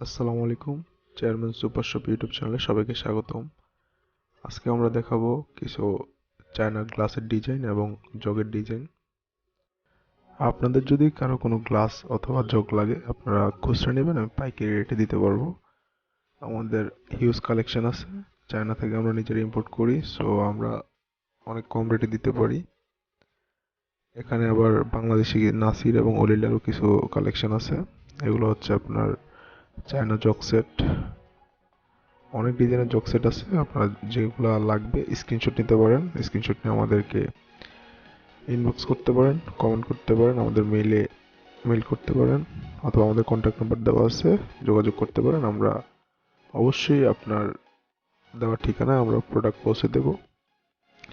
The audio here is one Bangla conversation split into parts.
আসসালামু আলাইকুম চেয়ারম্যান সুপার শপ ইউটিউব চ্যানেলে সবাইকে স্বাগতম। আজকে আমরা দেখাবো কিছু চায়না গ্লাসের ডিজাইন এবং জগের ডিজাইন আপনাদের যদি কারও কোনো গ্লাস অথবা জগ লাগে, আপনারা খুচরা নেবেন, আমি পাইকারি রেটে দিতে পারব। আমাদের হিউজ কালেকশন আছে চায়না থেকে আমরা নিজেরা ইম্পোর্ট করি সো আমরা অনেক কম রেটে দিতে পারি। এখানে আবার বাংলাদেশি নাসির এবং অলিলারও কিছু কালেকশন আছে। এগুলো হচ্ছে আপনার চায়না জক সেট অনেক ডিজাইনের জগ সেট আছে, আপনারা যেগুলো লাগবে স্ক্রিনশট নিতে পারেন। স্ক্রিনশট নিয়ে আমাদেরকে ইনবক্স করতে পারেন কমেন্ট করতে পারেন, আমাদের মেইলে মেইল করতে পারেন, অথবা আমাদের কন্ট্যাক্ট নাম্বার দেওয়া আছে, যোগাযোগ করতে পারেন, আমরা অবশ্যই আপনার দেওয়ার ঠিকানায় আমরা প্রোডাক্ট পৌঁছে দেব।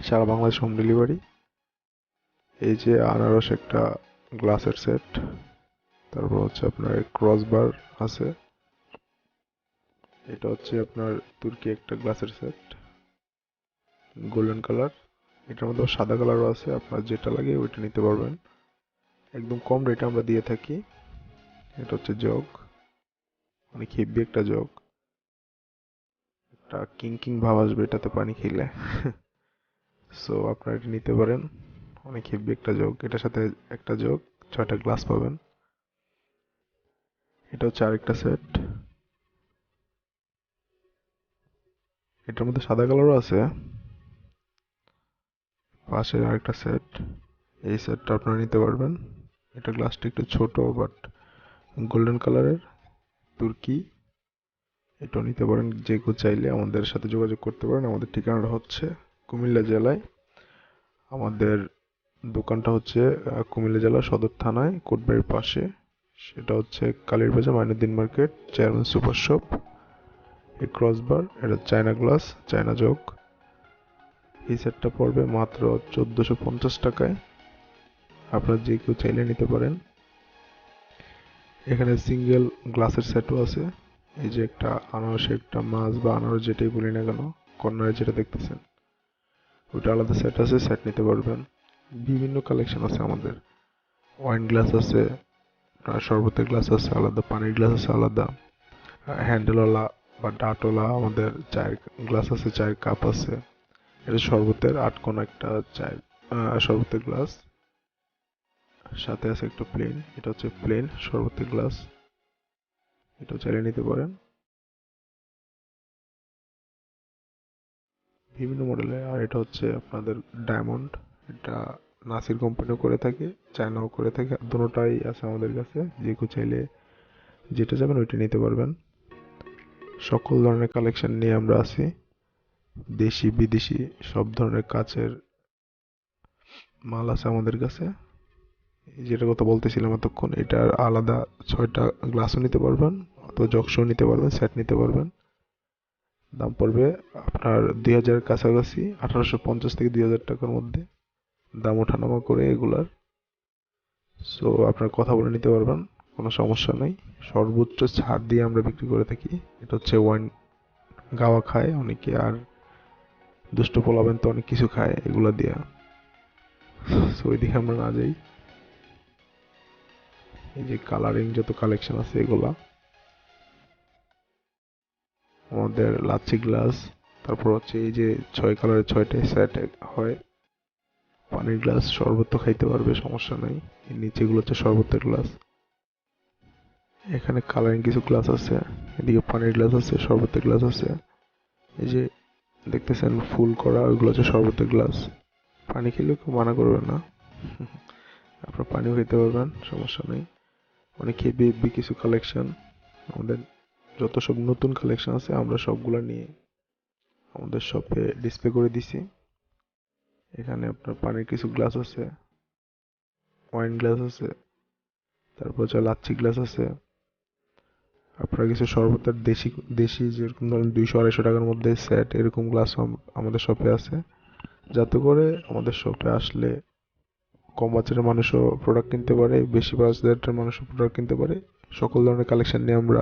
সারা বাংলাদেশ হোম ডেলিভারি এই যে আনারস একটা গ্লাসের সেট তারপর হচ্ছে আপনার ক্রস বার আছে। এটা হচ্ছে আপনার তুর্কি একটা গ্লাসের সেট গোল্ডেন কালার এটার মধ্যে সাদা কালারও আছে, আপনার যেটা লাগে ওইটা নিতে পারবেন। একদম কম রেটে আমরা দিয়ে থাকি। এটা হচ্ছে জগ অনেক হেভি একটা জগ একটা কিং কিং ভাব আসবে এটাতে পানি খেলে। সো আপনারা এটা নিতে পারেন। অনেক হেভি একটা জগ এটার সাথে একটা জগ ছয়টা গ্লাস পাবেন। এটা হচ্ছে আরেকটা সেট এটার মধ্যে সাদা কালারও আছে। পাশে আরেকটা সেট এই সেটটা আপনারা নিতে পারবেন। এটা গ্লাসটা একটু ছোট বাট গোল্ডেন কালারের তুর্কি। এটাও নিতে পারেন যে কেউ চাইলে। আমাদের সাথে যোগাযোগ করতে পারেন। আমাদের ঠিকানাটা হচ্ছে কুমিল্লা জেলায়। আমাদের দোকানটা হচ্ছে কুমিল্লা জেলা সদর থানায়, কোটবাড়ির পাশে। সেটা হচ্ছে Kalirbazar, Mainuddin market chairman super shop এই ক্রসবার এটা চায়না গ্লাস চায়না জগ এই সেটটা পড়বে মাত্র চোদ্দোশো পঞ্চাশ টাকায়। আপনারা যে কেউ চাইলে নিতে পারেন। এখানে সিঙ্গেল গ্লাসের সেটও আছে। এই যে একটা আনারসে একটা মাছ বা আনারস যেটাই বলি না কেন, কর্নারে যেটা দেখতেছেন ওইটা আলাদা সেট আছে সেট নিতে পারবেন। বিভিন্ন কালেকশন আছে আমাদের। ওয়াইন গ্লাস আছে শরবতের গ্লাস আছে, আলাদা, পানির গ্লাস আছে, আলাদা। হ্যান্ডেলওয়ালা বা ডাটওয়ালা আমাদের চায়ের গ্লাস আছে, চায়ের কাপ আছে। এটা শরবতের আট কোন একটা চায়ের শরবতের গ্লাস। সাথে আছে একটা প্লেন এটা হচ্ছে প্লেন শরবতের গ্লাস। এটাও চাইলে নিতে পারেন। বিভিন্ন মডেলে, আর এটা হচ্ছে আপনাদের ডায়মন্ড। এটা নাসির কোম্পানিও করে থাকে, চায়নাও করে থাকে দুটোটাই আছে আমাদের কাছে। যে কেউ চাইলে যেটা যাবেন ওইটা নিতে পারবেন। সকল ধরনের কালেকশন নিয়ে আমরা আছি। দেশি, বিদেশি সব ধরনের কাচের মাল আছে আমাদের কাছে। যেটা কথা বলতেছিলাম এতক্ষণ, এটার আলাদা ছয়টা গ্লাসও নিতে পারবেন অথবা জকশও নিতে পারবেন সেট নিতে পারবেন। দাম পড়বে আপনার দুই হাজার কাছাকাছি, আঠারোশো পঞ্চাশ থেকে দুই হাজার টাকার মধ্যে। দাম ওঠানামা করে এগুলার। সো আপনার কথা বলে নিতে পারবেন। কোনো সমস্যা নেই। সর্বোচ্চ ছাড় দিয়ে আমরা বিক্রি করে থাকি। এটা হচ্ছে ওয়াইন গাওয়া খায় অনেকে, আর দুষ্ট পোলাবেন তো অনেক কিছু খায় এগুলো দিয়া। সো ওই দিকে আমরা না যাই। এই যে কালারিং যত কালেকশন আছে এগুলা। আমাদের লাচ্ছি গ্লাস তারপর হচ্ছে এই যে ছয় কালারের ছয়টা সেট হয়। পানির গ্লাস শরবত খাইতে পারবে, সমস্যা নাই। নিচেগুলো হচ্ছে শরবতের গ্লাস এখানে কালারিং কিছু গ্লাস আছে, এদিকে পানির গ্লাস আছে, শরবতের গ্লাস আছে। এই যে দেখতেছেন ফুল করা, ওইগুলো হচ্ছে শরবতের গ্লাস। পানি খেলেও কেউ মানা করবে না। আপনার পানিও খেতে পারবেন, সমস্যা নেই। অনেক হেভি কিছু কালেকশন আমাদের যত সব নতুন কালেকশন আছে, আমরা সবগুলো নিয়ে আমাদের শপে ডিসপ্লে করে দিছি। এখানে আপনার পানির কিছু গ্লাস আছে ওয়াইন গ্লাস আছে, তারপর হচ্ছে লাচ্ছি গ্লাস আছে। আপনার কিছু শরবতের দেশি দেশি যেরকম ধরেন দুইশো, আড়াইশো টাকার মধ্যে সেট এরকম গ্লাস আমাদের শপে আছে। যাতে করে আমাদের শপে আসলে কম বাজারের মানুষও প্রোডাক্ট কিনতে পারে, বেশি বাজারের মানুষও প্রোডাক্ট কিনতে পারে। সকল ধরনের কালেকশন নিয়ে আমরা,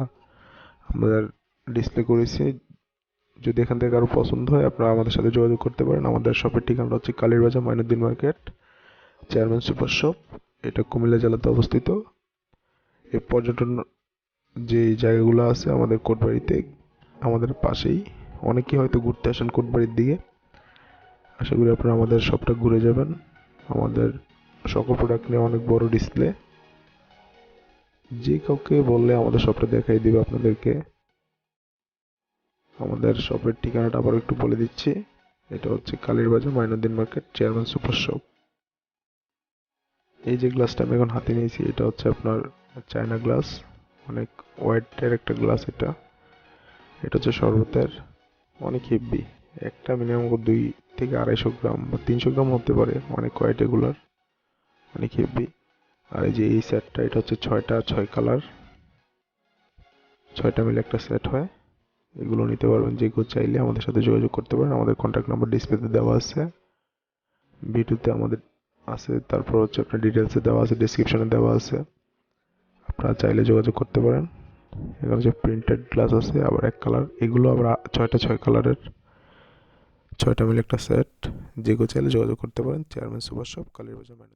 আমাদের ডিসপ্লে করেছি। যদি এখান থেকে কারও পছন্দ হয়, আপনারা আমাদের সাথে যোগাযোগ করতে পারেন। আমাদের শপের ঠিকানা হচ্ছে Kalirbazar Mainuddin market, chairman super shop. এটা কুমিল্লা জেলাতে অবস্থিত। এই পর্যটন যে জায়গাগুলো আছে আমাদের কোটবাড়িতে, আমাদের পাশেই। অনেকেই হয়তো ঘুরতে আসেন কোটবাড়ির দিকে। আশা করি আপনারা আমাদের শপটা ঘুরে যাবেন। আমাদের সকল প্রোডাক্ট নিয়ে অনেক বড় ডিসপ্লে যে কাউকে বললে আমাদের শপটা দেখাই দিবে আপনাদেরকে। আমাদের শপের ঠিকানাটা আবার একটু বলে দিচ্ছি। এটা হচ্ছে Kalir Bazar, Mainuddin market chairman super shop এই যে গ্লাসটা আমি এখন হাতে নিয়েছি, এটা হচ্ছে আপনার চায়না গ্লাস অনেক ওয়াইটের একটা গ্লাস এটা। এটা হচ্ছে শরবতের অনেক হেভি। একটা মিনিমাম দুই থেকে আড়াইশো গ্রাম বা তিনশো গ্রাম হতে পারে অনেক হোয়াইট এগুলার। অনেক হেভি। আর এই যে এই সেটটা এটা হচ্ছে ছয়টা ছয় কালার ছয়টা মিলে একটা সেট হয়। এগুলো নিতে পারবেন যে কেউ চাইলে আমাদের সাথে যোগাযোগ করতে পারেন। আমাদের কন্ট্যাক্ট নাম্বার ডিসপ্লেতে দেওয়া আছে। ভিডিওতে আমাদের আছে। তারপর হচ্ছে আপনার ডিটেলসে দেওয়া আছে। ডিসক্রিপশনে দেওয়া আছে। আপনারা চাইলে যোগাযোগ করতে পারেন। এখানে যে প্রিন্টেড গ্লাস আছে, আবার এক কালার এগুলো আবার ছয়টা ছয় কালারের ছয়টা মিলে একটা সেট যেগুলো চাইলে যোগাযোগ করতে পারেন। চেয়ারম্যান সুপার শপ কালীর বাজার মাইনুদ্দিন